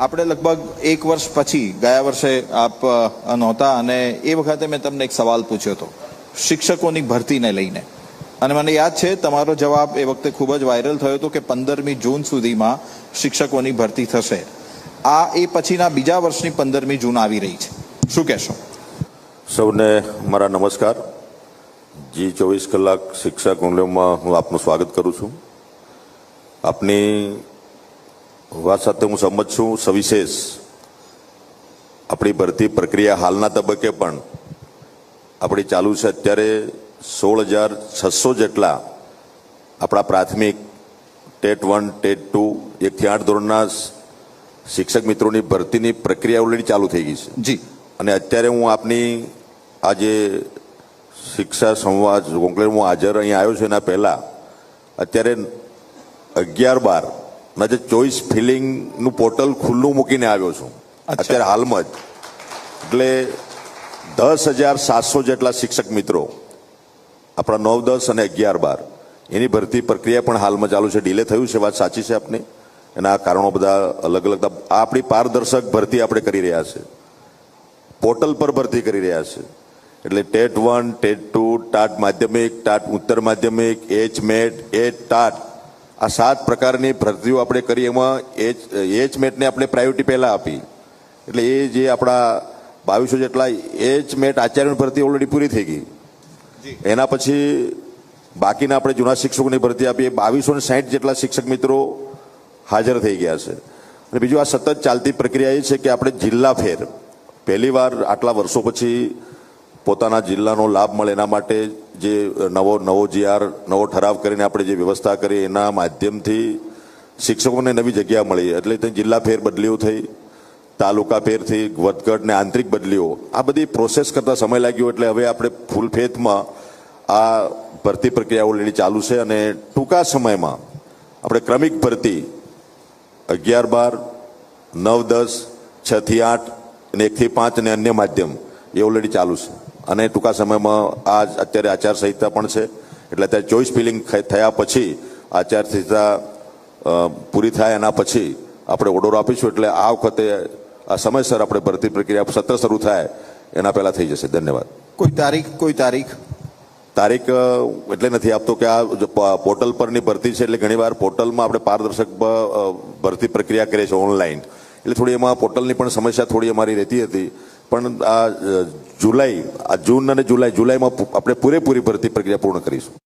આપણે લગભગ એક વર્ષ પછી, ગયા વર્ષે આપ નહોતા અને એ વખતે મેં તમને એક સવાલ પૂછ્યો હતો, શિક્ષકોની ભરતીને લઈને. અને મને યાદ છે, તમારો જવાબ એ વખતે ખૂબ જ વાયરલ થયો હતો કે પંદરમી જૂન સુધીમાં શિક્ષકોની ભરતી થશે. આ એ પછીના બીજા વર્ષની પંદરમી જૂન આવી રહી છે. શું કહેશો? સૌને મારા નમસ્કાર. જી ચોવીસ કલાક શિક્ષક કોંગ્રેસમાં હું આપનું સ્વાગત કરું છું. આપની વાત સાથે હું સંમત છું સવિશેષ. આપણી ભરતી પ્રક્રિયા હાલના તબક્કે પણ આપણી ચાલુ છે. અત્યારે સોળ હજાર છસો જેટલા આપણા પ્રાથમિક ટેટ વન ટેટ ટુ એકથી આઠ ધોરણના શિક્ષક મિત્રોની ભરતીની પ્રક્રિયા ઓલરેડી ચાલુ થઈ ગઈ છે. જી. અને અત્યારે હું આપની આજે શિક્ષા સંવાદ કોન્કલેવમાં હાજર અહીં આવ્યો છું એના પહેલાં. અત્યારે અગિયાર બાર ના જે ચોઈસ ફિલિંગનું પોર્ટલ ખુલ્લું મૂકીને આવ્યો છું. અત્યારે હાલમાં જ. એટલે દસ હજાર સાતસો જેટલા શિક્ષક મિત્રો આપણા નવ દસ અને અગિયાર બાર એની ભરતી પ્રક્રિયા પણ હાલમાં ચાલુ છે. ડીલે થયું છે વાત સાચી છે આપની? એના કારણો બધા અલગ અલગ. આ આપણી પારદર્શક ભરતી આપણે કરી રહ્યા છે. પોર્ટલ પર ભરતી કરી રહ્યા છે. એટલે TET one TET two TAT માધ્યમિક ટાટ ઉત્તર માધ્યમિક એચ મેટ એચ ટાટ. આ સાત પ્રકારની ભરતીઓ આપણે કરી એમાં એચ એચ મેટને આપણે પ્રાયોરિટી પહેલાં આપી. એટલે એ જે આપણા બાવીસો જેટલા એચ મેટ આચાર્યની ભરતી ઓલરેડી પૂરી થઈ ગઈ. એના પછી બાકીના આપણે જૂના શિક્ષકોની ભરતી આપી. બાવીસો ને સાહીઠ જેટલા શિક્ષક મિત્રો હાજર થઈ ગયા છે. અને બીજું આ સતત ચાલતી પ્રક્રિયા એ છે કે આપણે જિલ્લા ફેર પહેલીવાર આટલા વર્ષો પછી પોતાના જિલ્લાનો લાભ મળે એના માટે જે નવો નવો જીઆર, નવો ઠરાવ કરીને આપણે જે વ્યવસ્થા કરી એના માધ્યમથી શિક્ષકોને નવી જગ્યા મળી. એટલે ત્યાં જિલ્લા ફેર બદલીઓ થઈ, તાલુકા ફેરથી વધઘટ ને આંતરિક બદલીઓ. આ બધી પ્રોસેસ કરતા સમય લાગ્યો એટલે હવે આપણે ફૂલ ફેથમાં આ ભરતી પ્રક્રિયા ઓલરેડી ચાલુ છે અને ટૂંકા સમયમાં આપણે ક્રમિક ભરતી અગિયાર બાર, નવ દસ છથી આઠ અને એકથી પાંચ અને અન્ય માધ્યમ, એ ઓલરેડી ચાલુ છે. અને ટૂંકા સમયમાં આ અત્યારે આચારસંહિતા પણ છે. એટલે અત્યારે ચોઈસ ફિલિંગ થયા પછી આચારસંહિતા પૂરી થાય એના પછી આપણે ઓર્ડર આપીશું. એટલે આ વખતે આ સમયસર આપણે ભરતી પ્રક્રિયા સત્ર શરૂ થાય એના પહેલાં થઈ જશે. ધન્યવાદ. કોઈ તારીખ કોઈ તારીખ? તારીખ એટલે નથી આપતો કે આ પોર્ટલ પરની ભરતી છે. એટલે ઘણીવાર પોર્ટલમાં આપણે પારદર્શક ભરતી પ્રક્રિયા કરીએ છીએ ઓનલાઈન. એટલે થોડી એમાં પોર્ટલની પણ સમસ્યા થોડી અમારી રહેતી હતી. પણ આ જુલાઈ આ જૂન અને જુલાઈ જુલાઈમાં આપણે પૂરેપૂરી ભરતી પ્રક્રિયા પૂર્ણ કરીશું.